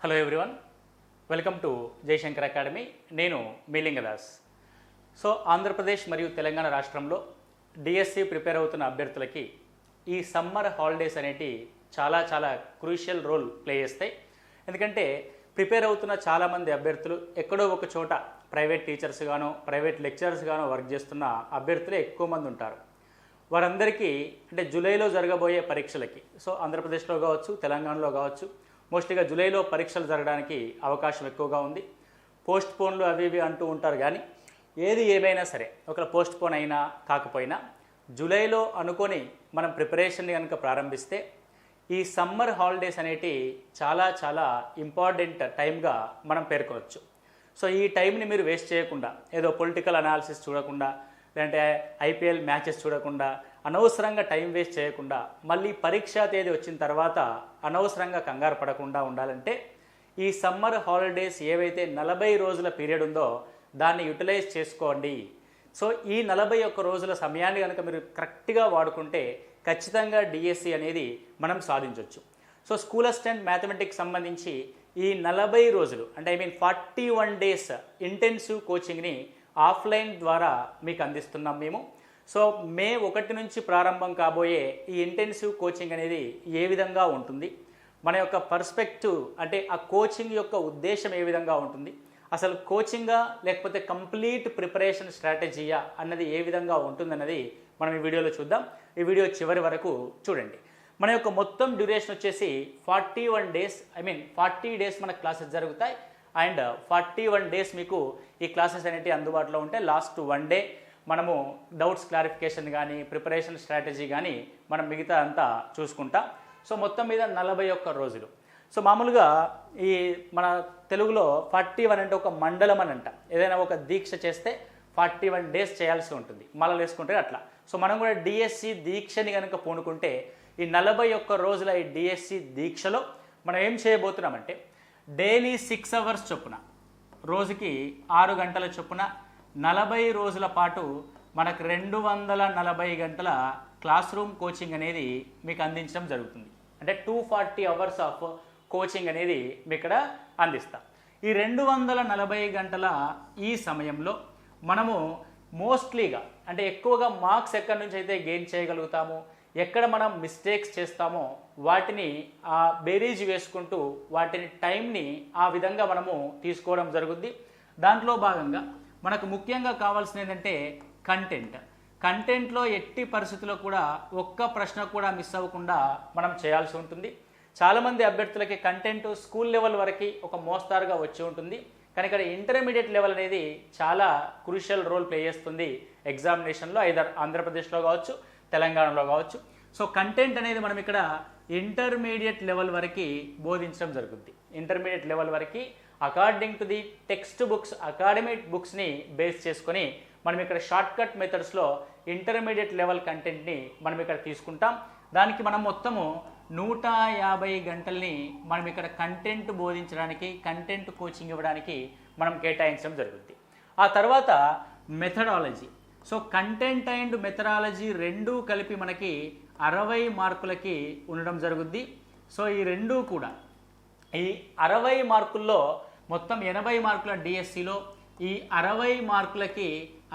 Hello everyone welcome to Jayashankar academy నేను మీలింగదాస్. So Andhra Pradesh మరియు తెలంగాణ రాష్ట్రంలో డిఎస్సి ప్రిపేర్ అవుతున్న అభ్యర్థులకి ఈ సమ్మర్ హాలిడేస్ అనేటి చాలా చాలా క్రూషియల్ రోల్ ప్లే చేస్తాయి. ఎందుకంటే ప్రిపేర్ అవుతున్న చాలామంది అభ్యర్థులు ఎక్కడో ఒక చోట ప్రైవేట్ టీచర్స్ గానో ప్రైవేట్ లెక్చరర్స్ గాను వర్క్ చేస్తున్న అభ్యర్థులే ఎక్కువ మంది ఉంటారు. వారందరికీ అంటే జూలైలో జరగబోయే పరీక్షలకి. సో ఆంధ్రప్రదేశ్లో కావచ్చు తెలంగాణలో కావచ్చు మోస్ట్లీగా జూలైలో పరీక్షలు జరగడానికి అవకాశం ఎక్కువగా ఉంది. పోస్ట్ పోన్లు అవి ఇవి అంటూ ఉంటారు కానీ ఏది ఏమైనా సరే ఒకవేళ పోస్ట్ పోన్ అయినా కాకపోయినా జూలైలో అనుకొని మనం ప్రిపరేషన్ కనుక ప్రారంభిస్తే ఈ సమ్మర్ హాలిడేస్ అనేటి చాలా చాలా ఇంపార్టెంట్ టైంగా మనం పేర్కొనవచ్చు సో ఈ టైంని మీరు వేస్ట్ చేయకుండా ఏదో పొలిటికల్ అనాలిసిస్ చూడకుండా లేదంటే ఐపీఎల్ మ్యాచెస్ చూడకుండా అనవసరంగా టైం వేస్ట్ చేయకుండా మళ్ళీ పరీక్షా తేదీ వచ్చిన తర్వాత అనవసరంగా కంగారు పడకుండా ఉండాలంటే ఈ సమ్మర్ హాలిడేస్ ఏవైతే నలభై రోజుల పీరియడ్ ఉందో దాన్ని యూటిలైజ్ చేసుకోండి. సో ఈ నలభై ఒక్క రోజుల సమయాన్ని కనుక మీరు కరెక్ట్గా వాడుకుంటే ఖచ్చితంగా డిఎస్సి అనేది మనం సాధించవచ్చు సో స్కూల్ అసిస్టెంట్ మ్యాథమెటిక్స్ సంబంధించి ఈ నలభై రోజులు అంటే I mean forty one days intensive కోచింగ్ని offline ద్వారా మీకు అందిస్తున్నాం మేము. సో మే ఒకటి నుంచి ప్రారంభం కాబోయే ఈ ఇంటెన్సివ్ కోచింగ్ అనేది ఏ విధంగా ఉంటుంది? మన యొక్క పర్స్పెక్టివ్ అంటే ఆ కోచింగ్ యొక్క ఉద్దేశం ఏ విధంగా ఉంటుంది? అసలు కోచింగా లేకపోతే కంప్లీట్ ప్రిపరేషన్ స్ట్రాటజీయా అన్నది ఏ విధంగా ఉంటుందన్నది మనం ఈ వీడియోలో చూద్దాం. ఈ వీడియో చివరి వరకు చూడండి. మన యొక్క మొత్తం డ్యూరేషన్ వచ్చేసి forty one days I mean forty days మన క్లాసెస్ జరుగుతాయి. అండ్ ఫార్టీ వన్ డేస్ మీకు ఈ క్లాసెస్ అనేవి అందుబాటులో ఉంటే లాస్ట్ వన్ డే మనము డౌట్స్ క్లారిఫికేషన్ కానీ ప్రిపరేషన్ స్ట్రాటజీ కానీ మనం మిగతా అంతా చూసుకుంటాం. సో మొత్తం మీద నలభై ఒక్క రోజులు. సో మామూలుగా ఈ మన తెలుగులో ఫార్టీ వన్ అంటే ఒక మండలం అని అంట. ఏదైనా ఒక దీక్ష చేస్తే ఫార్టీ వన్ డేస్ చేయాల్సి ఉంటుంది. మళ్ళీ వేసుకుంటే అట్లా. సో మనం కూడా డిఎస్సి దీక్షని కనుక పూనుకుంటే ఈ నలభై ఒక్క రోజుల ఈ డిఎస్సి దీక్షలో మనం ఏం చేయబోతున్నామంటే డైలీ సిక్స్ అవర్స్ చొప్పున రోజుకి ఆరు గంటల చొప్పున నలభై రోజుల పాటు మనకు రెండు వందల నలభై గంటల క్లాస్ రూమ్ కోచింగ్ అనేది మీకు అందించడం జరుగుతుంది. అంటే two forty hours of coaching అనేది మీ ఇక్కడ అందిస్తాం. ఈ రెండు వందల నలభై గంటల ఈ సమయంలో మనము మోస్ట్లీగా అంటే ఎక్కువగా మార్క్స్ ఎక్కడి నుంచి అయితే గెయిన్ చేయగలుగుతామో ఎక్కడ మనం మిస్టేక్స్ చేస్తామో వాటిని ఆ బేరీజ్ వేసుకుంటూ వాటిని టైంని ఆ విధంగా మనము తీసుకోవడం జరుగుద్ది. దాంట్లో భాగంగా మనకు ముఖ్యంగా కావాల్సింది ఏంటంటే కంటెంట్ కంటెంట్లో ఎట్టి పరిస్థితుల్లో కూడా ఒక్క ప్రశ్న కూడా మిస్ అవ్వకుండా మనం చేయాల్సి ఉంటుంది. చాలామంది అభ్యర్థులకి కంటెంట్ స్కూల్ లెవెల్ వరకు ఒక మోస్తారుగా వచ్చి ఉంటుంది. కానీ ఇక్కడ ఇంటర్మీడియట్ లెవెల్ అనేది చాలా క్రూషియల్ రోల్ ప్లే చేస్తుంది ఎగ్జామినేషన్లో ఐదర్ ఆంధ్రప్రదేశ్లో కావచ్చు తెలంగాణలో కావచ్చు. సో కంటెంట్ అనేది మనం ఇక్కడ ఇంటర్మీడియట్ లెవెల్ వరకు బోధించడం జరుగుతుంది ఇంటర్మీడియట్ లెవెల్ వరకు according to the text books academic బుక్స్ని base చేసుకొని మనం ఇక్కడ షార్ట్ కట్ మెథడ్స్లో ఇంటర్మీడియట్ లెవెల్ కంటెంట్ని మనం ఇక్కడ తీసుకుంటాం. దానికి మనం మొత్తము నూట యాభై గంటల్ని మనం ఇక్కడ కంటెంట్ బోధించడానికి కంటెంట్ కోచింగ్ ఇవ్వడానికి మనం కేటాయించడం జరుగుతుంది ఆ తర్వాత methodology so content and methodology రెండూ కలిపి మనకి అరవై మార్కులకి ఉండడం జరుగుద్ది. సో ఈ రెండూ కూడా ఈ అరవై మార్కుల్లో మొత్తం ఎనభై మార్కుల డిఎస్సిలో ఈ అరవై మార్కులకి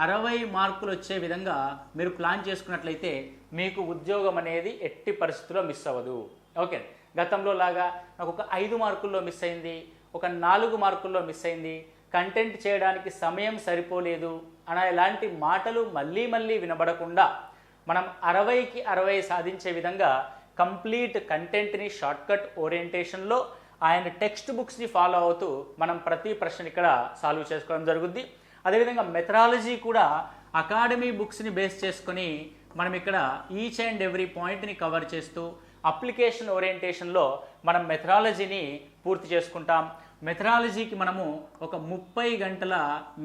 అరవై మార్కులు వచ్చే విధంగా మీరు ప్లాన్ చేసుకున్నట్లయితే మీకు ఉద్యోగం అనేది ఎట్టి పరిస్థితుల్లో మిస్ అవ్వదు. ఓకే. గతంలో లాగా నాకు ఒక ఐదు మార్కుల్లో మిస్ అయింది ఒక నాలుగు మార్కుల్లో మిస్ అయింది. కంటెంట్ చేయడానికి సమయం సరిపోలేదు అనే ఇలాంటి మాటలు మళ్ళీ మళ్ళీ వినబడకుండా మనం అరవైకి అరవై సాధించే విధంగా కంప్లీట్ కంటెంట్ని షార్ట్కట్ ఓరియంటేషన్లో ఆయన టెక్స్ట్ బుక్స్ని ఫాలో అవుతూ మనం ప్రతి ప్రశ్న ఇక్కడ సాల్వ్ చేసుకోవడం జరుగుద్ది. అదేవిధంగా మెథడాలజీ కూడా అకాడమీ బుక్స్ని బేస్ చేసుకొని మనం ఇక్కడ ఈచ్ అండ్ ఎవ్రీ పాయింట్ని కవర్ చేస్తూ అప్లికేషన్ ఓరియంటేషన్లో మనం మెథడాలజీని పూర్తి చేసుకుంటాం. మెథడాలజీకి మనము ఒక ముప్పై గంటల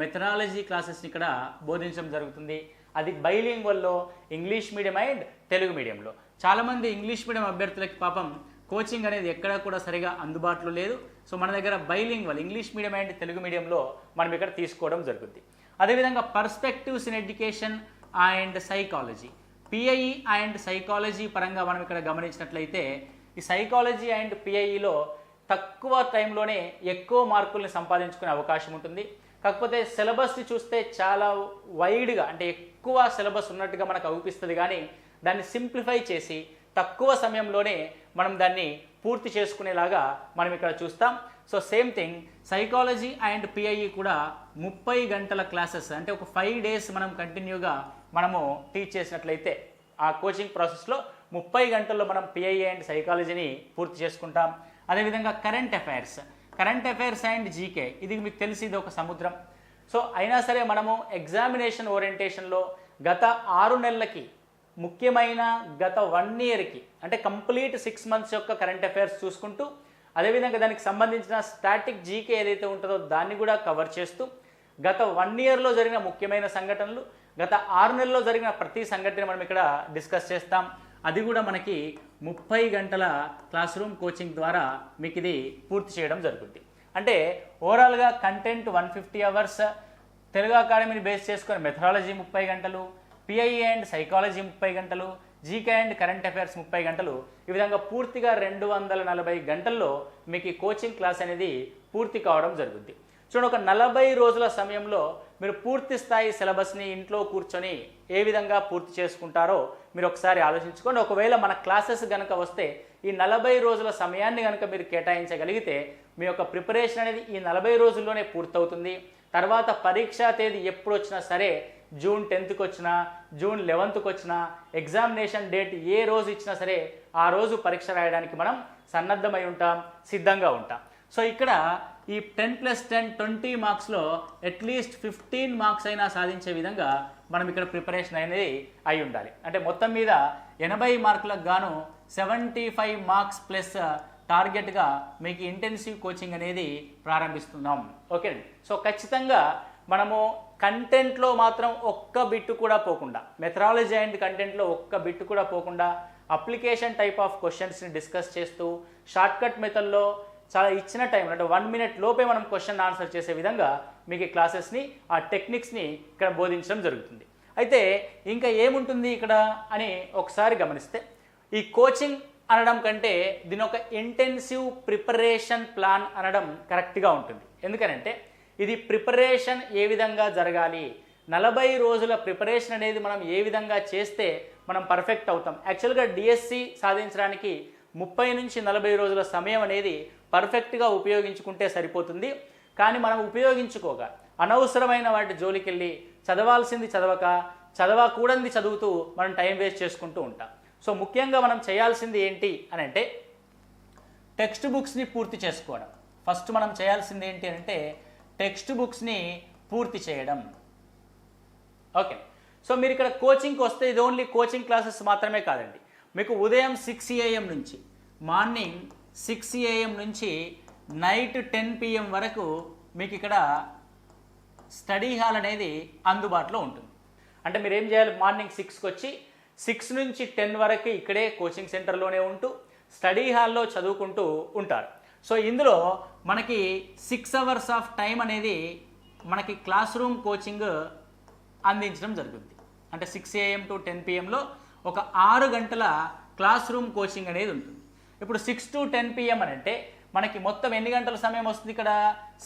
మెథడాలజీ క్లాసెస్ని ఇక్కడ బోధించడం జరుగుతుంది. అది బైలింగ్వల్లో ఇంగ్లీష్ మీడియం అండ్ తెలుగు మీడియంలో చాలామంది ఇంగ్లీష్ మీడియం అభ్యర్థులకి పాపం కోచింగ్ అనేది ఎక్కడా కూడా సరిగా అందుబాటులో లేదు. సో మన దగ్గర bilingual English medium and Telugu మీడియంలో మనం ఇక్కడ తీసుకోవడం జరుగుతుంది అదేవిధంగా perspectives in education and psychology PIE and psychology పరంగా మనం ఇక్కడ గమనించినట్లయితే ఈ సైకాలజీ అండ్ పిఐఈలో తక్కువ టైంలోనే ఎక్కువ మార్కుల్ని సంపాదించుకునే అవకాశం ఉంటుంది. కాకపోతే సిలబస్ని చూస్తే చాలా వైడ్గా అంటే ఎక్కువ సిలబస్ ఉన్నట్టుగా మనకు అనిపిస్తుంది కానీ దాన్ని సింప్లిఫై చేసి తక్కువ సమయంలోనే మనం దాన్ని పూర్తి చేసుకునేలాగా మనం ఇక్కడ చూస్తాం. So same thing psychology and PIE కూడా ముప్పై గంటల క్లాసెస్ అంటే ఒక ఫైవ్ డేస్ మనం కంటిన్యూగా మనము టీచ్ చేసినట్లయితే ఆ కోచింగ్ ప్రాసెస్లో ముప్పై గంటల్లో మనం పిఐఏ అండ్ సైకాలజీని పూర్తి చేసుకుంటాం. అదేవిధంగా current affairs current affairs and GK ఇది మీకు తెలిసి ఇది ఒక సముద్రం. సో అయినా సరే మనము ఎగ్జామినేషన్ ఓరియంటేషన్లో గత ఆరు నెలలకి ముఖ్యమైన గత వన్ ఇయర్కి అంటే కంప్లీట్ సిక్స్ మంత్స్ యొక్క కరెంట్ అఫైర్స్ చూసుకుంటూ అదేవిధంగా దానికి సంబంధించిన స్టాటిక్ జీకే ఏదైతే ఉంటుందో దాన్ని కూడా కవర్ చేస్తూ గత వన్ ఇయర్లో జరిగిన ముఖ్యమైన సంఘటనలు గత ఆరు నెలల్లో జరిగిన ప్రతి సంఘటన మనం ఇక్కడ డిస్కస్ చేస్తాం. అది కూడా మనకి ముప్పై గంటల క్లాస్ రూమ్ కోచింగ్ ద్వారా మీకు ఇది పూర్తి చేయడం జరుగుతుంది అంటే ఓవరాల్గా content one fifty hours Telugu అకాడమీని base చేసుకుని మెథడాలజీ ముప్పై గంటలు పిఐ అండ్ సైకాలజీ ముప్పై గంటలు జీకే అండ్ కరెంట్ అఫైర్స్ ముప్పై గంటలు. ఈ విధంగా పూర్తిగా రెండు వందల నలభై గంటల్లో మీకు ఈ కోచింగ్ క్లాస్ అనేది పూర్తి కావడం జరుగుద్ది. చూడండి ఒక నలభై రోజుల సమయంలో మీరు పూర్తి స్థాయి సిలబస్ని ఇంట్లో కూర్చొని ఏ విధంగా పూర్తి చేసుకుంటారో మీరు ఒకసారి ఆలోచించుకోండి. ఒకవేళ మన క్లాసెస్ కనుక వస్తే ఈ నలభై రోజుల సమయాన్ని కనుక మీరు కేటాయించగలిగితే మీ యొక్క ప్రిపరేషన్ అనేది ఈ నలభై రోజుల్లోనే పూర్తవుతుంది. తర్వాత పరీక్షా తేదీ ఎప్పుడు వచ్చినా సరే జూన్ టెన్త్కి వచ్చినా జూన్ లెవెన్త్కి వచ్చినా ఎగ్జామినేషన్ డేట్ ఏ రోజు ఇచ్చినా సరే ఆ రోజు పరీక్ష రాయడానికి మనం సన్నద్ధమై ఉంటాం సిద్ధంగా ఉంటాం. సో ఇక్కడ ఈ టెన్ ప్లస్ టెన్ ట్వంటీ మార్క్స్లో అట్లీస్ట్ ఫిఫ్టీన్ మార్క్స్ అయినా సాధించే విధంగా మనం ఇక్కడ ప్రిపరేషన్ అనేది అయి ఉండాలి. అంటే మొత్తం మీద ఎనభై మార్కులకు గాను సెవెంటీ ఫైవ్ మార్క్స్ ప్లస్ టార్గెట్గా మీకు ఇంటెన్సివ్ కోచింగ్ అనేది ప్రారంభిస్తున్నాం. ఓకే సో ఖచ్చితంగా మనము కంటెంట్లో మాత్రం ఒక్క బిట్టు కూడా పోకుండా మెథడాలజీ అండ్ కంటెంట్లో ఒక్క బిట్టు కూడా పోకుండా అప్లికేషన్ టైప్ ఆఫ్ క్వశ్చన్స్ని డిస్కస్ చేస్తూ షార్ట్కట్ మెథడ్లో చాలా ఇచ్చిన టైం అంటే వన్ మినిట్ లోపే మనం క్వశ్చన్ ఆన్సర్ చేసే విధంగా మీకు ఈ క్లాసెస్ని ఆ టెక్నిక్స్ని ఇక్కడ బోధించడం జరుగుతుంది. అయితే ఇంకా ఏముంటుంది ఇక్కడ అని ఒకసారి గమనిస్తే ఈ కోచింగ్ అనడం కంటే దీని ఒక ఇంటెన్సివ్ ప్రిపరేషన్ ప్లాన్ అనడం కరెక్ట్గా ఉంటుంది. ఎందుకనంటే ఇది ప్రిపరేషన్ ఏ విధంగా జరగాలి? నలభై రోజుల ప్రిపరేషన్ అనేది మనం ఏ విధంగా చేస్తే మనం పర్ఫెక్ట్ అవుతాం? యాక్చువల్గా డిఎస్సి సాధించడానికి ముప్పై నుంచి నలభై రోజుల సమయం అనేది పర్ఫెక్ట్గా ఉపయోగించుకుంటే సరిపోతుంది. కానీ మనం ఉపయోగించుకోగా అనవసరమైన వాటి జోలికి వెళ్ళి చదవాల్సింది చదవక చదవకూడంది చదువుతూ మనం టైం వేస్ట్ చేసుకుంటూ ఉంటాం. సో ముఖ్యంగా మనం చేయాల్సింది ఏంటి అని అంటే టెక్స్ట్ బుక్స్ని పూర్తి చేసుకోవడం. ఫస్ట్ మనం చేయాల్సింది ఏంటి అంటే టెక్స్ట్ బుక్స్ని పూర్తి చేయడం. ఓకే. సో మీరు ఇక్కడ కోచింగ్కి వస్తే ఇది ఓన్లీ కోచింగ్ క్లాసెస్ మాత్రమే కాదండి. మీకు ఉదయం సిక్స్ ఏఎం నుంచి మార్నింగ్ సిక్స్ ఏఎం నుంచి నైట్ టెన్ పిఎం వరకు మీకు ఇక్కడ స్టడీ హాల్ అనేది అందుబాటులో ఉంటుంది. అంటే మీరు ఏం చేయాలి? మార్నింగ్ సిక్స్కి వచ్చి సిక్స్ నుంచి టెన్ వరకు ఇక్కడే కోచింగ్ సెంటర్లోనే ఉంటూ స్టడీ హాల్లో చదువుకుంటూ ఉంటారు. సో ఇందులో మనకి సిక్స్ అవర్స్ ఆఫ్ టైం అనేది మనకి క్లాస్ రూమ్ కోచింగ్ అందించడం జరుగుతుంది. అంటే సిక్స్ ఏఎం టు టెన్ పిఎంలో ఒక ఆరు గంటల క్లాస్ రూమ్ కోచింగ్ అనేది ఉంటుంది. ఇప్పుడు సిక్స్ టు టెన్ పిఎం అని అంటే మనకి మొత్తం ఎన్ని గంటల సమయం వస్తుంది ఇక్కడ?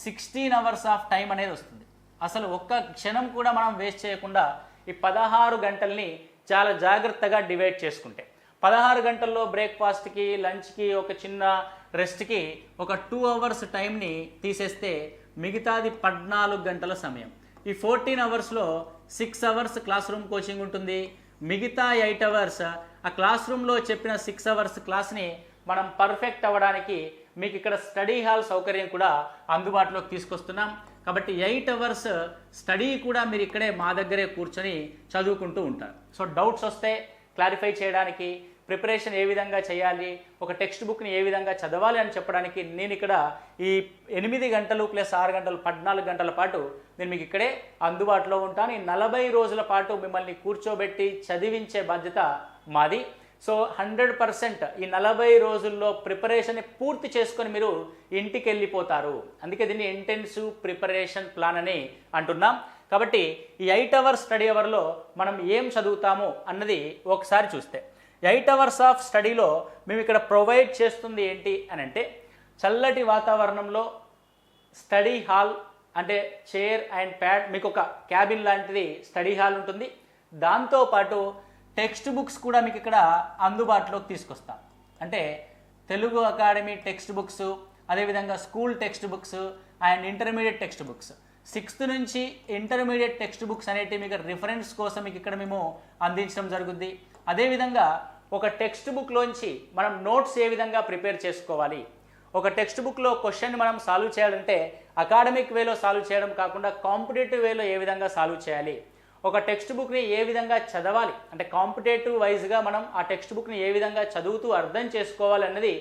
సిక్స్టీన్ అవర్స్ ఆఫ్ టైం అనేది వస్తుంది. అసలు ఒక్క క్షణం కూడా మనం వేస్ట్ చేయకుండా ఈ పదహారు గంటల్ని చాలా జాగ్రత్తగా డివైడ్ చేసుకుంటే పదహారు గంటల్లో బ్రేక్ఫాస్ట్కి లంచ్కి ఒక చిన్న రెస్ట్కి ఒక టూ అవర్స్ టైంని తీసేస్తే మిగతాది పద్నాలుగు గంటల సమయం. ఈ ఫోర్టీన్ అవర్స్లో six hours class room coaching ఉంటుంది. మిగతా ఎయిట్ అవర్స్ ఆ క్లాస్ రూమ్లో చెప్పిన సిక్స్ అవర్స్ క్లాస్ని మనం పర్ఫెక్ట్ అవ్వడానికి మీకు ఇక్కడ స్టడీ హాల్ సౌకర్యం కూడా అందుబాటులోకి తీసుకొస్తున్నాం. కాబట్టి ఎయిట్ అవర్స్ స్టడీ కూడా మీరు ఇక్కడే మా దగ్గరే కూర్చొని చదువుకుంటూ ఉంటారు. సో డౌట్స్ వస్తే క్లారిఫై చేయడానికి ప్రిపరేషన్ ఏ విధంగా చేయాలి ఒక టెక్స్ట్ బుక్ని ఏ విధంగా చదవాలి అని చెప్పడానికి నేను ఇక్కడ ఈ ఎనిమిది గంటలు ప్లస్ ఆరు గంటలు పద్నాలుగు గంటల పాటు నేను మీకు ఇక్కడే అందుబాటులో ఉంటాను. ఈ నలభై రోజుల పాటు మిమ్మల్ని కూర్చోబెట్టి చదివించే బాధ్యత మాది. సో హండ్రెడ్ పర్సెంట్ ఈ నలభై రోజుల్లో ప్రిపరేషన్ పూర్తి చేసుకొని మీరు ఇంటికి వెళ్ళిపోతారు. అందుకే దీన్ని ఇంటెన్సివ్ ప్రిపరేషన్ ప్లాన్ అని అంటున్నాం. కాబట్టి ఈ ఎయిట్ అవర్స్ స్టడీ అవర్లో మనం ఏం చదువుతాము అన్నది ఒకసారి చూస్తే ఎయిట్ అవర్స్ ఆఫ్ స్టడీలో మేము ఇక్కడ ప్రొవైడ్ చేస్తుంది ఏంటి అని అంటే చల్లటి వాతావరణంలో స్టడీ హాల్ అంటే చైర్ అండ్ ప్యాడ్ మీకు ఒక క్యాబిన్ లాంటిది స్టడీ హాల్ ఉంటుంది. దాంతోపాటు టెక్స్ట్ బుక్స్ కూడా మీకు ఇక్కడ అందుబాటులోకి తీసుకొస్తాం. అంటే తెలుగు అకాడమీ టెక్స్ట్ బుక్స్ అదేవిధంగా school text books and intermediate text books. Sixth నుంచి ఇంటర్మీడియట్ టెక్స్ట్ బుక్స్ అనేటివి మీకు రిఫరెన్స్ కోసం మీకు ఇక్కడ మేము అందించడం జరుగుద్ది. అదేవిధంగా ఒక టెక్స్ట్ బుక్లోంచి మనం నోట్స్ ఏ విధంగా ప్రిపేర్ చేసుకోవాలి? ఒక టెక్స్ట్ బుక్లో క్వశ్చన్ మనం సాల్వ్ చేయాలంటే అకాడమిక్ వేలో సాల్వ్ చేయడం కాకుండా కాంపిటేటివ్ వేలో ఏ విధంగా సాల్వ్ చేయాలి? ఒక టెక్స్ట్ బుక్ని ఏ విధంగా చదవాలి? అంటే కాంపిటేటివ్ వైజ్గా మనం ఆ టెక్స్ట్ బుక్ని ఏ విధంగా చదువుతూ అర్థం చేసుకోవాలి అన్నది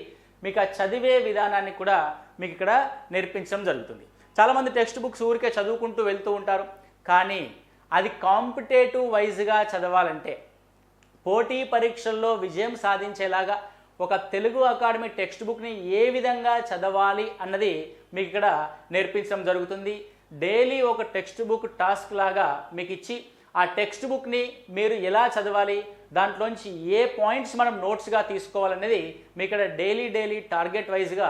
మీకు ఆ చదివే విధానాన్ని కూడా మీకు ఇక్కడ నేర్పించడం జరుగుతుంది. చాలామంది టెక్స్ట్ బుక్స్ ఊరికే చదువుకుంటూ వెళ్తూ ఉంటారు. కానీ అది కాంపిటేటివ్ వైజ్గా చదవాలంటే పోటీ పరీక్షల్లో విజయం సాధించేలాగా ఒక తెలుగు అకాడమీ టెక్స్ట్ బుక్ని ఏ విధంగా చదవాలి అన్నది మీకు ఇక్కడ నేర్పించడం జరుగుతుంది. డైలీ ఒక టెక్స్ట్ బుక్ టాస్క్ లాగా మీకు ఇచ్చి ఆ టెక్స్ట్ బుక్ని మీరు ఎలా చదవాలి దాంట్లోంచి ఏ పాయింట్స్ మనం నోట్స్గా తీసుకోవాలనేది మీ ఇక్కడ డైలీ డైలీ టార్గెట్ వైజ్గా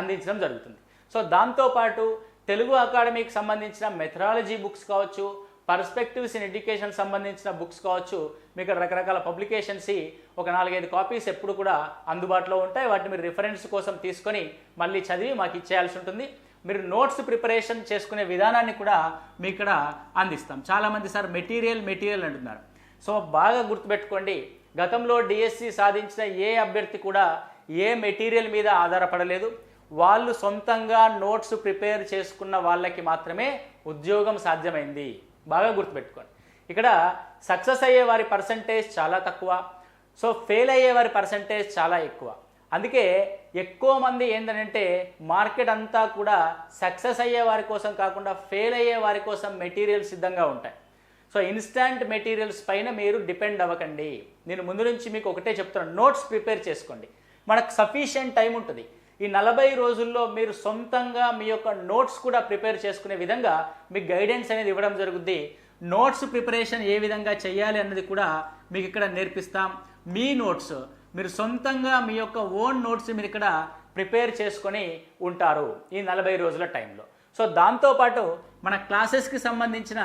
అందించడం జరుగుతుంది. సో దాంతోపాటు తెలుగు అకాడమీకి సంబంధించిన మెథడాలజీ బుక్స్ కావచ్చు పర్స్పెక్టివ్స్ ఇన్ ఎడ్యుకేషన్ సంబంధించిన బుక్స్ కావచ్చు మీకు రకరకాల పబ్లికేషన్స్ ఒక నాలుగైదు కాపీస్ ఎప్పుడు కూడా అందుబాటులో ఉంటాయి. వాటిని మీరు రిఫరెన్స్ కోసం తీసుకొని మళ్ళీ చదివి మాకు ఇచ్చేయాల్సి ఉంటుంది. మీరు నోట్స్ ప్రిపరేషన్ చేసుకునే విధానాన్ని కూడా మీ ఇక్కడ అందిస్తాం. చాలామంది సార్ మెటీరియల్ మెటీరియల్ అంటున్నారు. సో బాగా గుర్తుపెట్టుకోండి గతంలో డిఎస్సి సాధించిన ఏ అభ్యర్థి కూడా ఏ మెటీరియల్ మీద ఆధారపడలేదు. వాళ్ళు సొంతంగా నోట్స్ ప్రిపేర్ చేసుకున్న వాళ్ళకి మాత్రమే ఉద్యోగం సాధ్యమైంది. బాగా గుర్తుపెట్టుకోండి. ఇక్కడ సక్సెస్ అయ్యే వారి పర్సంటేజ్ చాలా తక్కువ. సో ఫెయిల్ అయ్యే వారి పర్సంటేజ్ చాలా ఎక్కువ. అందుకే ఎక్కువ మంది ఏంటంటే మార్కెట్ అంతా కూడా సక్సెస్ అయ్యే వారి కోసం కాకుండా ఫెయిల్ అయ్యే వారి కోసం మెటీరియల్ సిద్ధంగా ఉంటాయి. సో ఇన్స్టాంట్ మెటీరియల్స్ పైన మీరు డిపెండ్ అవ్వకండి. నేను ముందు నుంచి మీకు ఒకటే చెప్తున్నాను. నోట్స్ ప్రిపేర్ చేసుకోండి. మనకు సఫిషియంట్ టైం ఉంటుంది. ఈ నలభై రోజుల్లో మీరు సొంతంగా మీ యొక్క నోట్స్ కూడా ప్రిపేర్ చేసుకునే విధంగా మీకు గైడెన్స్ అనేది ఇవ్వడం జరుగుద్ది. నోట్స్ ప్రిపరేషన్ ఏ విధంగా చేయాలి అన్నది కూడా మీకు ఇక్కడ నేర్పిస్తాం. మీ నోట్స్ మీరు సొంతంగా మీ యొక్క ఓన్ నోట్స్ మీరు ఇక్కడ ప్రిపేర్ చేసుకొని ఉంటారు ఈ నలభై రోజుల టైంలో. సో దాంతోపాటు మన క్లాసెస్కి సంబంధించిన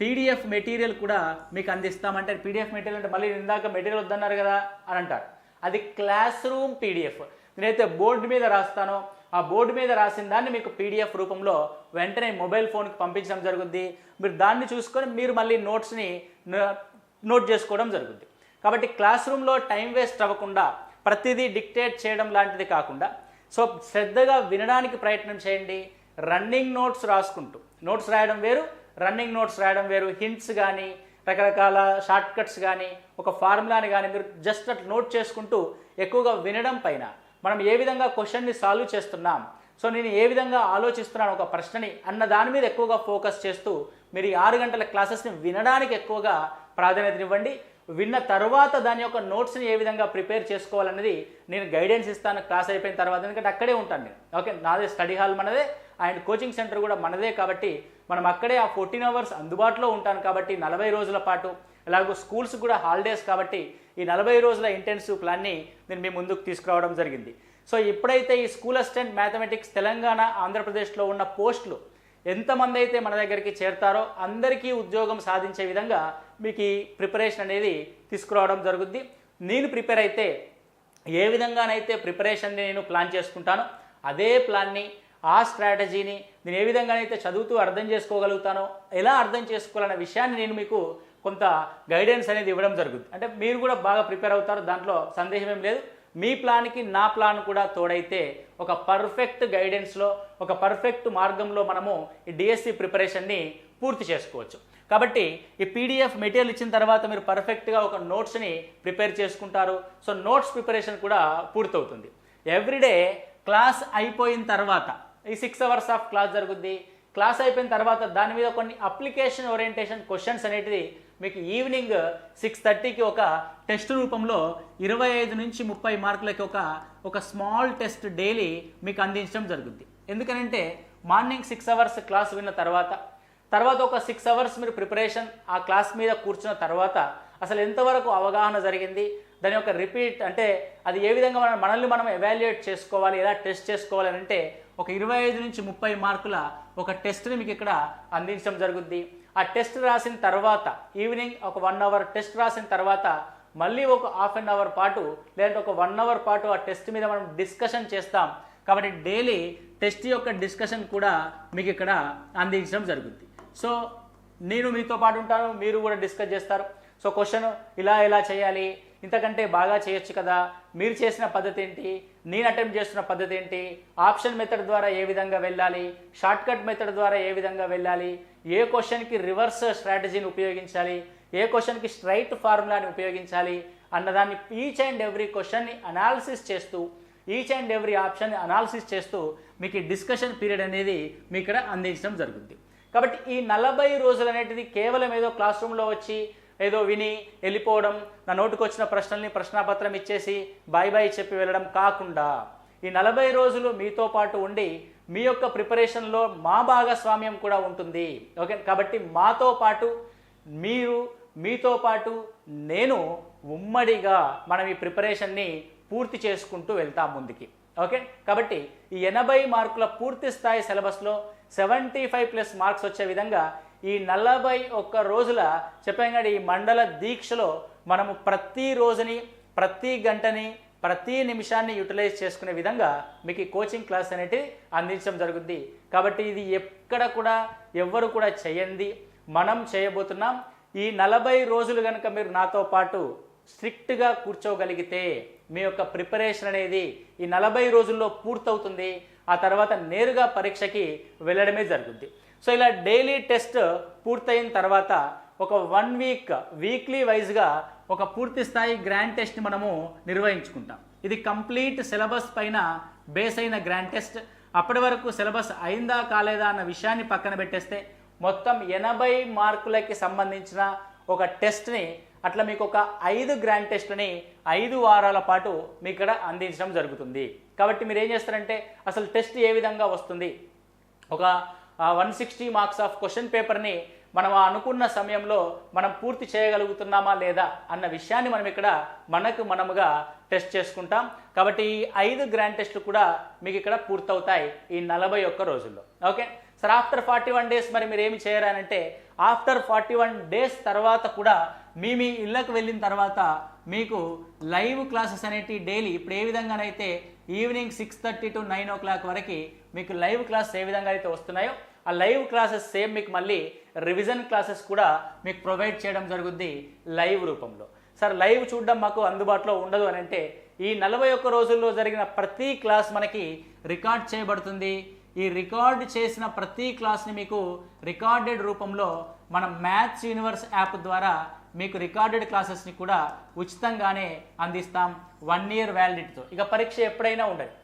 పీడిఎఫ్ మెటీరియల్ కూడా మీకు అందిస్తామంటే పీడిఎఫ్ మెటీరియల్ అంటే మళ్ళీ ఇందాక మెటీరియల్ వద్దన్నారు కదా అని అంటారు. అది క్లాస్ రూమ్ పీడిఎఫ్. నేనైతే బోర్డు మీద రాస్తానో ఆ బోర్డు మీద రాసిన దాన్ని మీకు పీడిఎఫ్ రూపంలో వెంటనే మొబైల్ ఫోన్కి పంపించడం జరుగుద్ది. మీరు దాన్ని చూసుకొని మీరు మళ్ళీ నోట్స్ని నోట్ చేసుకోవడం జరుగుద్ది. కాబట్టి క్లాస్ రూమ్లో టైం వేస్ట్ అవ్వకుండా ప్రతిదీ డిక్టేట్ చేయడం లాంటిది కాకుండా సో శ్రద్ధగా వినడానికి ప్రయత్నం చేయండి. రన్నింగ్ నోట్స్ రాసుకుంటూ. నోట్స్ రాయడం వేరు రన్నింగ్ నోట్స్ రాయడం వేరు. హింట్స్ కానీ రకరకాల షార్ట్ కట్స్ కానీ ఒక ఫార్ములాని కానీ మీరు జస్ట్ అట్లా నోట్ చేసుకుంటూ ఎక్కువగా వినడం పైన మనం ఏ విధంగా క్వశ్చన్ని సాల్వ్ చేస్తున్నాం? సో నేను ఏ విధంగా ఆలోచిస్తున్నాను ఒక ప్రశ్నని అన్న దాని మీద ఎక్కువగా ఫోకస్ చేస్తూ మీరు ఈ ఆరు గంటల క్లాసెస్ని వినడానికి ఎక్కువగా ప్రాధాన్యతనివ్వండి. విన్న తర్వాత దాని యొక్క నోట్స్ని ఏ విధంగా ప్రిపేర్ చేసుకోవాలనేది నేను గైడెన్స్ ఇస్తాను. క్లాస్ అయిపోయిన తర్వాత ఎందుకంటే అక్కడే ఉంటాను నేను. ఓకే నాదే స్టడీ హాల్ మనదే. అండ్ కోచింగ్ సెంటర్ కూడా మనదే కాబట్టి మనం అక్కడే ఆ ఫోర్టీన్ అవర్స్ అందుబాటులో ఉంటాను కాబట్టి నలభై రోజుల పాటు. అలాగే స్కూల్స్ కూడా హాలిడేస్ కాబట్టి ఈ నలభై రోజుల ఇంటెన్సివ్ ప్లాన్ని నేను మీ ముందుకు తీసుకురావడం జరిగింది. సో ఎప్పుడైతే ఈ స్కూల్ అసిస్టెంట్ మ్యాథమెటిక్స్ తెలంగాణ ఆంధ్రప్రదేశ్లో ఉన్న పోస్టులు ఎంతమంది అయితే మన దగ్గరికి చేరతారో అందరికీ ఉద్యోగం సాధించే విధంగా మీకు ఈ ప్రిపరేషన్ అనేది తీసుకురావడం జరుగుద్ది. నేను ప్రిపేర్ అయితే ఏ విధంగానైతే ప్రిపరేషన్ని నేను ప్లాన్ చేసుకుంటానో అదే ప్లాన్ని ఆ స్ట్రాటజీని నేను ఏ విధంగానైతే చదువుతూ అర్థం చేసుకోగలుగుతానో ఎలా అర్థం చేసుకోవాలనే విషయాన్ని నేను మీకు కొంత గైడెన్స్ అనేది ఇవ్వడం జరుగుతుంది. అంటే మీరు కూడా బాగా ప్రిపేర్ అవుతారు దాంట్లో సందేహం ఏం లేదు. మీ ప్లాన్కి నా ప్లాన్ కూడా తోడైతే ఒక పర్ఫెక్ట్ గైడెన్స్లో ఒక పర్ఫెక్ట్ మార్గంలో మనము ఈ డిఎస్సి ప్రిపరేషన్ని పూర్తి చేసుకోవచ్చు. కాబట్టి ఈ పీడిఎఫ్ మెటీరియల్ ఇచ్చిన తర్వాత మీరు పర్ఫెక్ట్గా ఒక నోట్స్ని ప్రిపేర్ చేసుకుంటారు. సో నోట్స్ ప్రిపరేషన్ కూడా పూర్తవుతుంది. ఎవ్రీడే క్లాస్ అయిపోయిన తర్వాత ఈ సిక్స్ అవర్స్ ఆఫ్ క్లాస్ జరుగుద్ది. క్లాస్ అయిపోయిన తర్వాత దాని మీద కొన్ని అప్లికేషన్ ఓరియంటేషన్ క్వశ్చన్స్ అనేటివి మీకు ఈవినింగ్ సిక్స్ థర్టీకి ఒక టెస్ట్ రూపంలో ఇరవై ఐదు నుంచి ముప్పై మార్కులకి ఒక ఒక స్మాల్ టెస్ట్ డైలీ మీకు అందించడం జరుగుద్ది. ఎందుకనంటే మార్నింగ్ సిక్స్ అవర్స్ క్లాస్ విన్న తర్వాత తర్వాత ఒక సిక్స్ అవర్స్ మీరు ప్రిపరేషన్ ఆ క్లాస్ మీద కూర్చున్న తర్వాత అసలు ఎంతవరకు అవగాహన జరిగింది దాని యొక్క రిపీట్ అంటే అది ఏ విధంగా మనం మనల్ని మనం ఎవాల్యుయేట్ చేసుకోవాలి ఎలా టెస్ట్ చేసుకోవాలి అంటే ఒక ఇరవై ఐదు నుంచి ముప్పై మార్కుల ఒక టెస్ట్ని మీకు ఇక్కడ అందించడం జరుగుద్ది. ఆ టెస్ట్ రాసిన తర్వాత ఈవినింగ్ ఒక వన్ అవర్ టెస్ట్ రాసిన తర్వాత మళ్ళీ ఒక హాఫ్ అన్ అవర్ పాటు లేదంటే ఒక వన్ అవర్ పాటు ఆ టెస్ట్ మీద మనం డిస్కషన్ చేస్తాం. కాబట్టి డైలీ టెస్ట్ యొక్క డిస్కషన్ కూడా మీకు ఇక్కడ అందించడం జరుగుతుంది సో నేను మీతో పాటు ఉంటాను మీరు కూడా డిస్కస్ చేస్తారు. సో క్వశ్చన్ ఇలా ఎలా చేయాలి? ఇంతకంటే బాగా చేయొచ్చు కదా? మీరు చేసిన పద్ధతి ఏంటి నేను అటెంప్ట్ చేస్తున్న పద్ధతి ఏంటి ఆప్షన్ మెథడ్ ద్వారా ఏ విధంగా వెళ్ళాలి? షార్ట్కట్ మెథడ్ ద్వారా ఏ విధంగా వెళ్ళాలి? ఏ క్వశ్చన్కి రివర్స్ స్ట్రాటజీని ఉపయోగించాలి? ఏ క్వశ్చన్కి స్ట్రైట్ ఫార్ములాని ఉపయోగించాలి? అన్నదాన్ని ఈచ్ అండ్ ఎవ్రీ క్వశ్చన్ని అనాలిసిస్ చేస్తూ each and every option analysis చేస్తూ మీకు ఈ డిస్కషన్ పీరియడ్ అనేది మీ ఇక్కడ అందించడం జరుగుతుంది కాబట్టి ఈ నలభై రోజులు అనేటిది కేవలం ఏదో క్లాస్ రూమ్లో వచ్చి ఏదో విని వెళ్ళిపోవడం నా నోటుకొచ్చిన వచ్చిన ప్రశ్నల్ని ప్రశ్నాపత్రం ఇచ్చేసి బాయ్ బాయ్ చెప్పి వెళ్ళడం కాకుండా ఈ నలభై రోజులు మీతో పాటు ఉండి మీ యొక్క ప్రిపరేషన్లో మా భాగస్వామ్యం కూడా ఉంటుంది. ఓకే? కాబట్టి మాతో పాటు మీరు మీతో పాటు నేను ఉమ్మడిగా మనం ఈ ప్రిపరేషన్ని పూర్తి చేసుకుంటూ వెళ్తాం ముందుకి. ఓకే? కాబట్టి ఈ ఎనభై మార్కుల పూర్తి స్థాయి సిలబస్లో సెవెంటీ ఫైవ్ ప్లస్ మార్క్స్ వచ్చే విధంగా ఈ నలభై ఒక్క రోజుల చెప్పాం కదా ఈ మండల దీక్షలో మనము ప్రతి రోజుని ప్రతి గంటని ప్రతి నిమిషాన్ని యూటిలైజ్ చేసుకునే విధంగా మీకు ఈ కోచింగ్ క్లాస్ అనేది అందించడం జరుగుద్ది. కాబట్టి ఇది ఎక్కడ కూడా ఎవ్వరు కూడా చేయండి. మనం చేయబోతున్నాం. ఈ నలభై రోజులు కనుక మీరు నాతో పాటు స్ట్రిక్ట్గా కూర్చోగలిగితే మీ యొక్క ప్రిపరేషన్ అనేది ఈ నలభై రోజుల్లో పూర్తవుతుంది. ఆ తర్వాత నేరుగా పరీక్షకి వెళ్ళడమే జరుగుద్ది. సో ఇలా డైలీ టెస్ట్ పూర్తయిన తర్వాత ఒక వన్ వీక్ వీక్లీ వైజ్గా ఒక పూర్తి స్థాయి గ్రాండ్ టెస్ట్ని మనము నిర్వహించుకుంటాం. ఇది కంప్లీట్ సిలబస్ పైన బేస్ అయిన గ్రాండ్ టెస్ట్. అప్పటి వరకు సిలబస్ అయిందా కాలేదా అన్న విషయాన్ని పక్కన పెట్టేస్తే మొత్తం ఎనభై మార్కులకి సంబంధించిన ఒక టెస్ట్ని అట్లా మీకు ఒక ఐదు గ్రాండ్ టెస్ట్ని ఐదు వారాల పాటు మీ ఇక్కడ అందించడం జరుగుతుంది. కాబట్టి మీరు ఏం చేస్తారంటే అసలు టెస్ట్ ఏ విధంగా వస్తుంది? ఒక one sixty marks of question పేపర్ని మనం ఆ అనుకున్న సమయంలో మనం పూర్తి చేయగలుగుతున్నామా లేదా అన్న విషయాన్ని మనం ఇక్కడ మనకు మనముగా టెస్ట్ చేసుకుంటాం. కాబట్టి ఈ ఐదు గ్రాండ్ టెస్ట్లు కూడా మీకు ఇక్కడ పూర్తవుతాయి ఈ నలభై ఒక్క రోజుల్లో. Okay? Sir after forty one days మరి మీరు ఏమి చేయరానంటే ఆఫ్టర్ ఫార్టీ వన్ డేస్ తర్వాత కూడా మీ మీ ఇళ్ళకు వెళ్ళిన తర్వాత మీకు లైవ్ క్లాసెస్ అనేటి డైలీ ఇప్పుడు ఏ విధంగానైతే evening six thirty to nine o'clock వరకు మీకు లైవ్ క్లాస్ ఏ విధంగా అయితే వస్తున్నాయో ఆ లైవ్ క్లాసెస్ సేమ్ మీకు మళ్ళీ రివిజన్ క్లాసెస్ కూడా మీకు ప్రొవైడ్ చేయడం జరుగుద్ది లైవ్ రూపంలో. సార్ లైవ్ చూడడం మాకు అందుబాటులో ఉండదు అని అంటే ఈ నలభై ఒక్క రోజుల్లో జరిగిన ప్రతి క్లాస్ మనకి రికార్డ్ చేయబడుతుంది. ఈ రికార్డ్ చేసిన ప్రతి క్లాస్ని మీకు రికార్డెడ్ రూపంలో మన మ్యాథ్స్ యూనివర్స్ యాప్ ద్వారా మీకు రికార్డెడ్ క్లాసెస్ని కూడా ఉచితంగానే అందిస్తాం. వన్ ఇయర్ వ్యాలిడిటీతో. ఇక పరీక్ష ఎప్పుడైనా ఉండదు.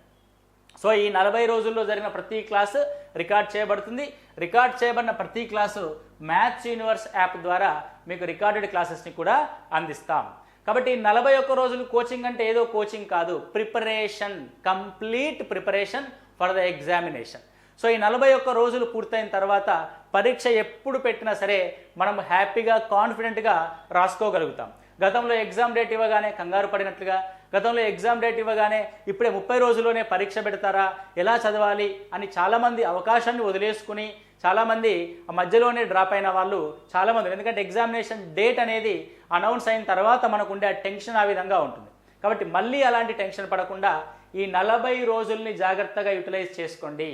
సో ఈ నలభై రోజుల్లో జరిగిన ప్రతి క్లాసు రికార్డ్ చేయబడుతుంది. రికార్డ్ చేయబడిన ప్రతి క్లాసు మ్యాథ్స్ యూనివర్స్ యాప్ ద్వారా మీకు రికార్డెడ్ క్లాసెస్ని కూడా అందిస్తాం. కాబట్టి నలభై ఒక్క రోజులు కోచింగ్ అంటే ఏదో కోచింగ్ కాదు. Preparation complete preparation for the examination so ఈ నలభై ఒక్క రోజులు పూర్తయిన తర్వాత పరీక్ష ఎప్పుడు పెట్టినా సరే మనం హ్యాపీగా కాన్ఫిడెంట్గా రాసుకోగలుగుతాం. గతంలో ఎగ్జామ్ డేట్ ఇవ్వగానే కంగారు పడినట్లుగా గతంలో ఎగ్జామ్ డేట్ ఇవ్వగానే ఇప్పుడే ముప్పై రోజుల్లోనే పరీక్ష పెడతారా ఎలా చదవాలి అని చాలామంది అవకాశాన్ని వదిలేసుకుని చాలామంది మధ్యలోనే డ్రాప్ అయిన వాళ్ళు చాలామంది ఎందుకంటే ఎగ్జామినేషన్ డేట్ అనేది అనౌన్స్ అయిన తర్వాత మనకు ఉండే ఆ టెన్షన్ ఆ విధంగా ఉంటుంది. కాబట్టి మళ్ళీ అలాంటి టెన్షన్ పడకుండా ఈ నలభై రోజుల్ని జాగ్రత్తగా యూటిలైజ్ చేసుకోండి.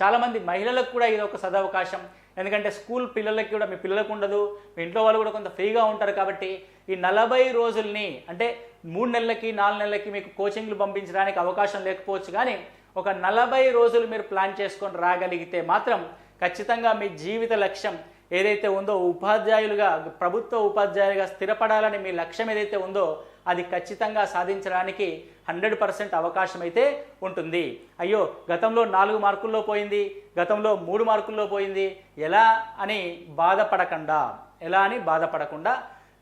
చాలామంది మహిళలకు కూడా ఇది ఒక సదవకాశం. ఎందుకంటే స్కూల్ పిల్లలకి కూడా మీ పిల్లలకు ఉండదు. మీ ఇంట్లో వాళ్ళు కూడా కొంత ఫ్రీగా ఉంటారు కాబట్టి ఈ నలభై రోజుల్ని అంటే మూడు నెలలకి నాలుగు నెలలకి మీకు కోచింగ్లు పంపించడానికి అవకాశం లేకపోవచ్చు కానీ ఒక నలభై రోజులు మీరు ప్లాన్ చేసుకొని రాగలిగితే మాత్రం ఖచ్చితంగా మీ జీవిత లక్ష్యం ఏదైతే ఉందో ఉపాధ్యాయులుగా ప్రభుత్వ ఉపాధ్యాయులుగా స్థిరపడాలని మీ లక్ష్యం ఏదైతే ఉందో అది ఖచ్చితంగా సాధించడానికి హండ్రెడ్ పర్సెంట్ అవకాశం అయితే ఉంటుంది. అయ్యో గతంలో నాలుగు మార్కుల్లో పోయింది గతంలో మూడు మార్కుల్లో పోయింది ఎలా అని బాధపడకుండా ఎలా అని బాధపడకుండా.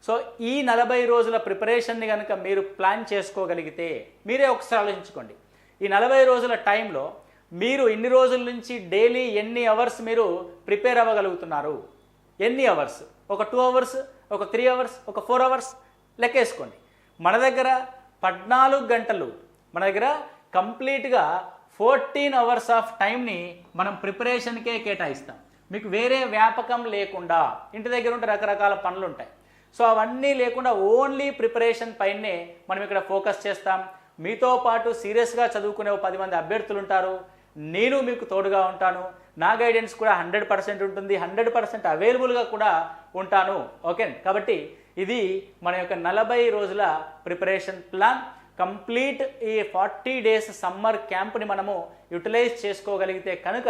సో ఈ నలభై రోజుల ప్రిపరేషన్ని కనుక మీరు ప్లాన్ చేసుకోగలిగితే మీరే ఒకసారి ఆలోచించుకోండి. ఈ నలభై రోజుల టైంలో మీరు ఇన్ని రోజుల నుంచి డైలీ ఎన్ని అవర్స్ మీరు ప్రిపేర్ అవ్వగలుగుతున్నారు? ఎన్ని అవర్స్? ఒక టూ అవర్స్ ఒక త్రీ అవర్స్ ఒక ఫోర్ అవర్స్ లెక్కేసుకోండి. మన దగ్గర పద్నాలుగు గంటలు మన దగ్గర కంప్లీట్గా ఫోర్టీన్ అవర్స్ ఆఫ్ టైంని మనం ప్రిపరేషన్కే కేటాయిస్తాం. మీకు వేరే వ్యాపకం లేకుండా ఇంటి దగ్గర ఉంటే రకరకాల పనులు ఉంటాయి. సో అవన్నీ లేకుండా ఓన్లీ ప్రిపరేషన్ పైనే మనం ఇక్కడ ఫోకస్ చేస్తాం. మీతో పాటు సీరియస్గా చదువుకునే పది మంది అభ్యర్థులు ఉంటారు. నేను మీకు తోడుగా ఉంటాను. నా గైడెన్స్ కూడా హండ్రెడ్ పర్సెంట్ ఉంటుంది హండ్రెడ్ పర్సెంట్ అవైలబుల్గా కూడా ఉంటాను. ఓకే కాబట్టి ఇది మన యొక్క నలభై రోజుల ప్రిపరేషన్ ప్లాన్ కంప్లీట్ ఈ ఫార్టీ డేస్ సమ్మర్ క్యాంప్ని మనము యూటిలైజ్ చేసుకోగలిగితే కనుక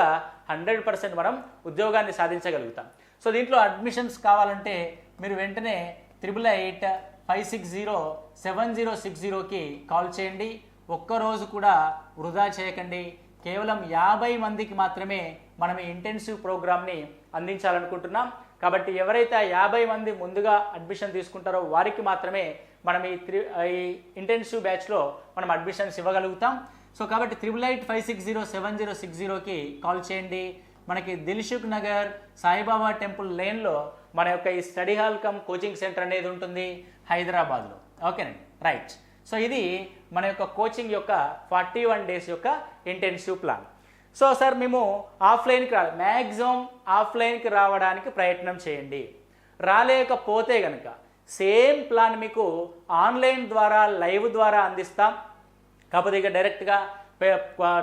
హండ్రెడ్ పర్సెంట్ మనం ఉద్యోగాన్ని సాధించగలుగుతాం. సో దీంట్లో అడ్మిషన్స్ కావాలంటే మీరు వెంటనే triple eight five six zero seven zero six జీరోకి కాల్ చేయండి. ఒక్కరోజు కూడా వృధా చేయకండి. కేవలం యాభై మందికి మాత్రమే మనం ఈ ఇంటెన్సివ్ ప్రోగ్రామ్ని అందించాలనుకుంటున్నాం. కాబట్టి ఎవరైతే యాభై మంది ముందుగా అడ్మిషన్ తీసుకుంటారో వారికి మాత్రమే మనం ఈ త్రి ఈ ఇంటెన్సివ్ బ్యాచ్లో మనం అడ్మిషన్స్ ఇవ్వగలుగుతాం. సో కాబట్టి triple eight five six zero seven zero six జీరోకి కాల్ చేయండి. మనకి దిల్షుక్ నగర్ సాయిబాబా టెంపుల్ లేన్లో మన యొక్క ఈ study hall cum coaching center అనేది ఉంటుంది హైదరాబాద్లో. ఓకేనండి రైట్. సో ఇది మన యొక్క కోచింగ్ యొక్క ఫార్టీ వన్ డేస్ యొక్క ఇంటెన్సివ్ ప్లాన్ సో సార్ మేము ఆఫ్లైన్కి రా మ్యాక్సిమం ఆఫ్లైన్కి రావడానికి ప్రయత్నం చేయండి. రాలేకపోతే కనుక సేమ్ ప్లాన్ మీకు ఆన్లైన్ ద్వారా లైవ్ ద్వారా అందిస్తాం. కాకపోతే ఇక డైరెక్ట్గా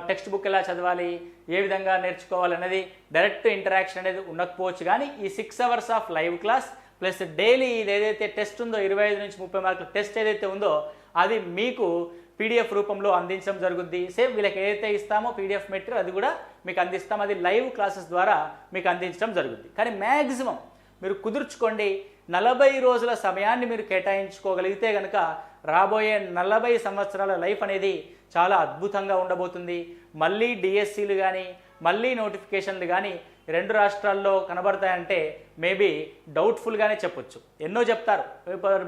టెక్స్ట్ బుక్ ఎలా చదవాలి ఏ విధంగా నేర్చుకోవాలి అనేది డైరెక్ట్ ఇంటరాక్షన్ అనేది ఉండకపోవచ్చు. కానీ ఈ six hours of live class plus daily ఇది ఏదైతే టెస్ట్ ఉందో ఇరవై ఐదు నుంచి ముప్పై మార్కుల టెస్ట్ ఏదైతే ఉందో అది మీకు పీడిఎఫ్ రూపంలో అందించడం జరుగుద్ది. సేమ్ వీళ్ళకి ఏదైతే ఇస్తామో పీడిఎఫ్ మెటీరియల్ అది కూడా మీకు అందిస్తాం. అది లైవ్ క్లాసెస్ ద్వారా మీకు అందించడం జరుగుద్ది. కానీ మ్యాక్సిమం మీరు కుదుర్చుకోండి. నలభై రోజుల సమయాన్ని మీరు కేటాయించుకోగలిగితే కనుక రాబోయే నలభై సంవత్సరాల లైఫ్ అనేది చాలా అద్భుతంగా ఉండబోతుంది. మళ్ళీ డిఎస్సీలు కానీ మళ్ళీ నోటిఫికేషన్లు కానీ రెండు రాష్ట్రాల్లో కనబడతాయంటే మేబీ డౌట్ఫుల్గానే చెప్పొచ్చు. ఎన్నో చెప్తారు.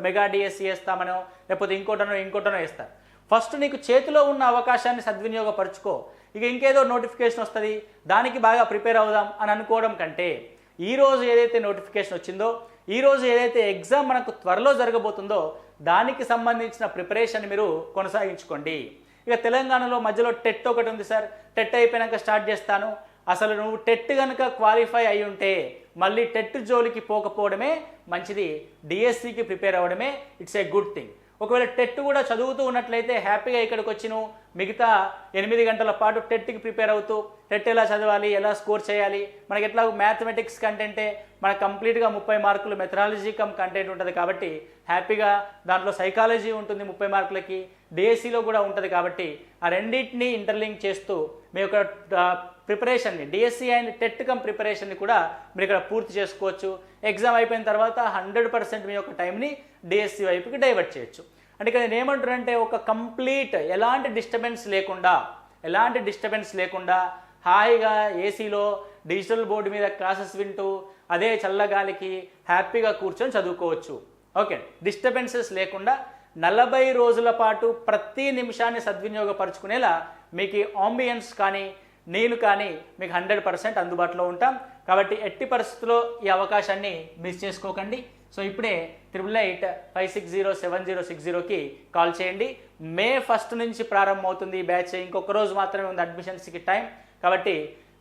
మెగా డిఎస్సీ వేస్తామనో లేకపోతే ఇంకోటనో ఇంకోటనో వేస్తారు. ఫస్ట్ నీకు చేతిలో ఉన్న అవకాశాన్ని సద్వినియోగపరచుకో. ఇక ఇంకేదో నోటిఫికేషన్ వస్తుంది దానికి బాగా ప్రిపేర్ అవుదాం అని అనుకోవడం కంటే ఈరోజు ఏదైతే నోటిఫికేషన్ వచ్చిందో ఈ రోజు ఏదైతే ఎగ్జామ్ మనకు త్వరలో జరగబోతుందో దానికి సంబంధించిన ప్రిపరేషన్ మీరు కొనసాగించుకోండి. ఇక తెలంగాణలో మధ్యలో టెట్ ఒకటి ఉంది సార్. టెట్ అయిపోయాక స్టార్ట్ చేస్తాను. అసలు నువ్వు టెట్ కనుక క్వాలిఫై అయి ఉంటే మళ్ళీ టెట్ జోలికి పోకపోవడమే మంచిది. డిఎస్సికి ప్రిపేర్ అవ్వడమే ఇట్స్ ఏ గుడ్ థింగ్. ఒకవేళ టెట్ కూడా చదువుతూ ఉన్నట్లయితే హ్యాపీగా ఇక్కడికి వచ్చి నువ్వు మిగతా ఎనిమిది గంటల పాటు టెట్కి ప్రిపేర్ అవుతూ టెట్ ఎలా చదవాలి ఎలా స్కోర్ చేయాలి మనకి ఎట్లా మ్యాథమెటిక్స్ కంటెంటే మనకు కంప్లీట్గా ముప్పై మార్కులు మెథడాలజీ కమ్ కంటెంట్ ఉంటుంది కాబట్టి హ్యాపీగా దాంట్లో సైకాలజీ ఉంటుంది ముప్పై మార్కులకి డిఎస్సిలో కూడా ఉంటుంది కాబట్టి ఆ రెండింటిని ఇంటర్లింక్ చేస్తూ మీ యొక్క ప్రిపరేషన్ని డిఎస్సి అండ్ టెట్ కమ్ ప్రిపరేషన్ని కూడా మీరు ఇక్కడ పూర్తి చేసుకోవచ్చు. ఎగ్జామ్ అయిపోయిన తర్వాత హండ్రెడ్ పర్సెంట్ మీ యొక్క టైంని డిఎస్సి వైపుకి డైవర్ట్ చేయొచ్చు. అంటే ఇక్కడ నేను ఏమంటున్నానంటే ఒక కంప్లీట్ ఎలాంటి డిస్టర్బెన్స్ లేకుండా ఎలాంటి డిస్టర్బెన్స్ లేకుండా హాయిగా ఏసీలో డిజిటల్ బోర్డు మీద క్లాసెస్ వింటూ అదే చల్లగాలికి హ్యాపీగా కూర్చొని చదువుకోవచ్చు. ఓకే డిస్టర్బెన్సెస్ లేకుండా నలభై రోజుల పాటు ప్రతి నిమిషాన్ని సద్వినియోగపరుచుకునేలా మీకు ఆంబియన్స్ కానీ నేను కానీ మీకు హండ్రెడ్ పర్సెంట్ అందుబాటులో ఉంటాం. కాబట్టి ఎట్టి పరిస్థితుల్లో ఈ అవకాశాన్ని మిస్ చేసుకోకండి. సో ఇప్పుడే triple eight five six zero seven zero six జీరోకి కాల్ చేయండి. మే ఫస్ట్ నుంచి ప్రారంభమవుతుంది ఈ బ్యాచ్ ఇంకొక రోజు మాత్రమే ఉంది అడ్మిషన్స్కి టైం కాబట్టి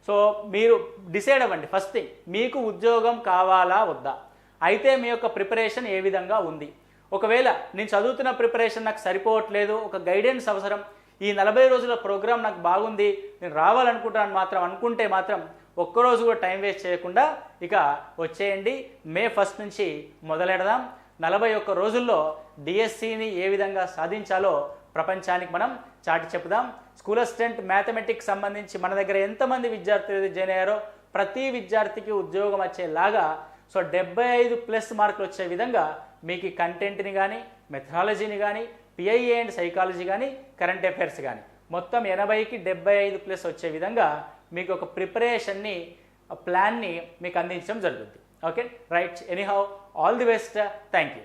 సో మీరు డిసైడ్ అవ్వండి. ఫస్ట్ థింగ్ మీకు ఉద్యోగం కావాలా వద్దా? అయితే మీ యొక్క ప్రిపరేషన్ ఏ విధంగా ఉంది? ఒకవేళ నేను చదువుతున్న ప్రిపరేషన్ నాకు సరిపోవట్లేదు ఒక గైడెన్స్ అవసరం ఈ నలభై రోజుల ప్రోగ్రాం నాకు బాగుంది నేను రావాలనుకుంటాను మాత్రం అనుకుంటే మాత్రం ఒక్కరోజు కూడా టైం వేస్ట్ చేయకుండా ఇక వచ్చేయండి. మే ఫస్ట్ నుంచి మొదలెడదాం. నలభై ఒక్క రోజుల్లో డిఎస్సిని ఏ విధంగా సాధించాలో ప్రపంచానికి మనం చాటి చెప్పుదాం. స్కూల్ అసిస్టెంట్ మ్యాథమెటిక్స్ సంబంధించి మన దగ్గర ఎంతమంది విద్యార్థులు జాయిన్ అయ్యారో ప్రతి విద్యార్థికి ఉద్యోగం వచ్చేలాగా సో డెబ్బై ఐదు ప్లస్ మార్కులు వచ్చే విధంగా మీకు కంటెంట్ని కానీ మెథడాలజీని కానీ పిఐఏ అండ్ సైకాలజీ కానీ కరెంట్ అఫైర్స్ కానీ మొత్తం ఎనభైకి డెబ్బై ఐదు ప్లస్ వచ్చే విధంగా మీకు ఒక ప్రిపరేషన్ని ప్లాన్ని మీకు అందించడం జరుగుతుంది okay right anyhow all the best thank you